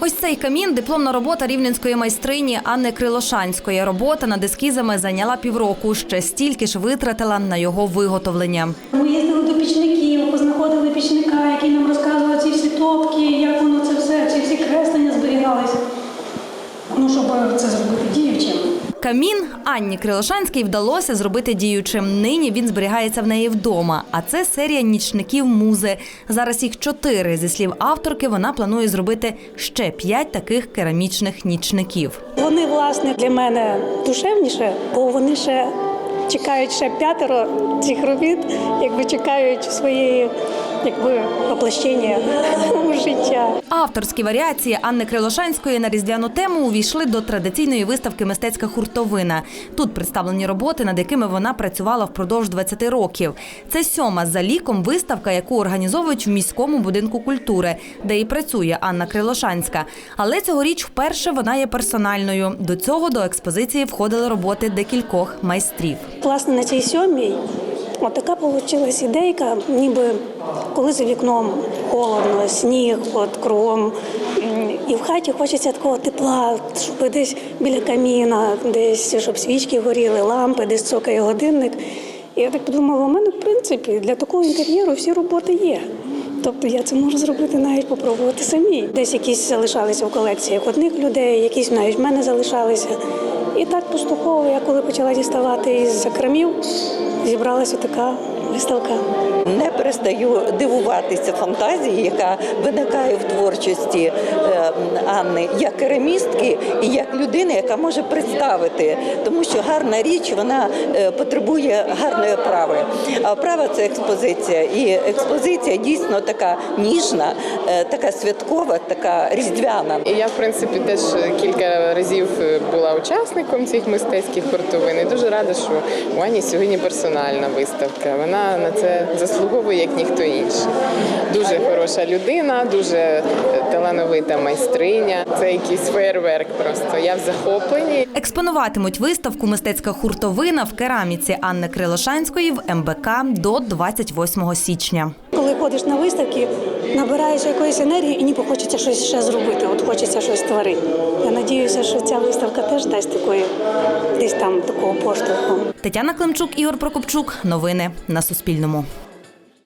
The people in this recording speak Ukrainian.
Ось цей камін дипломна робота рівненської майстрині Анни Крилошанської. Робота над ескізами зайняла півроку. Ще стільки ж витратила на його виготовлення. Ми їздили до пічників, познаходили пічника, який нам розказував ці всі топки, як воно це все, ці всі креслення зберігалися. Ну, щоб це зробити діючим. Камін Анні Крилошанській вдалося зробити діючим. Нині він зберігається в неї вдома. А це серія нічників музи. Зараз їх чотири. Зі слів авторки, вона планує зробити ще п'ять таких керамічних нічників. Вони, власне, для мене душевніше, бо вони ще чекають ще п'ятеро цих робіт, якби чекають своєї якби воплощення у життя. Авторські варіації Анни Крилошанської на різдвяну тему увійшли до традиційної виставки Мистецька хуртовина. Тут представлені роботи, над якими вона працювала впродовж 20 років. Це сьома за ліком виставка, яку організовують в міському будинку культури, де і працює Анна Крилошанська. Але цьогоріч вперше вона є персональною. До цього до експозиції входили роботи декількох майстрів. Власне, на цій сьомій от така вийшла ідейка, ніби коли за вікном холодно, сніг, от кругом. І в хаті хочеться такого тепла, щоб десь біля каміна, десь щоб свічки горіли, лампи, десь цокає годинник. І я так подумала, у мене в принципі для такого інтер'єру всі роботи є. Тобто я це можу зробити навіть попробувати самі. Десь якісь залишалися в колекціях одних людей, якісь навіть в мене залишалися. І так поступово, я коли почала діставати із закромів, зібралася така виставка. Не перестаю дивуватися фантазії, яка виникає в творчості е, Анни як керамістки і як людини, яка може представити, тому що гарна річ вона е, потребує гарної оправи. А оправа це експозиція, і експозиція дійсно така ніжна, е, така святкова, така різдвяна. І я, в принципі, теж кілька разів була учасником цих мистецьких хуртовин. І дуже рада, що у Ані сьогодні персональна виставка. Вона на це заслуговує як ніхто інший. Дуже хороша людина, дуже е, талановита майстриня. Це якийсь феєрверк. Просто я в захопленні. Експонуватимуть виставку Мистецька хуртовина в кераміці Анни Крилошанської в МБК до 28 січня. Коли ходиш на виставки, набираєш якоїсь енергії і ніби хочеться щось ще зробити, от хочеться щось створити. Я надіюся, що ця виставка теж дасть такої десь там такого поштовху. Тетяна Климчук, Ігор Прокопчук. Новини на Суспільному.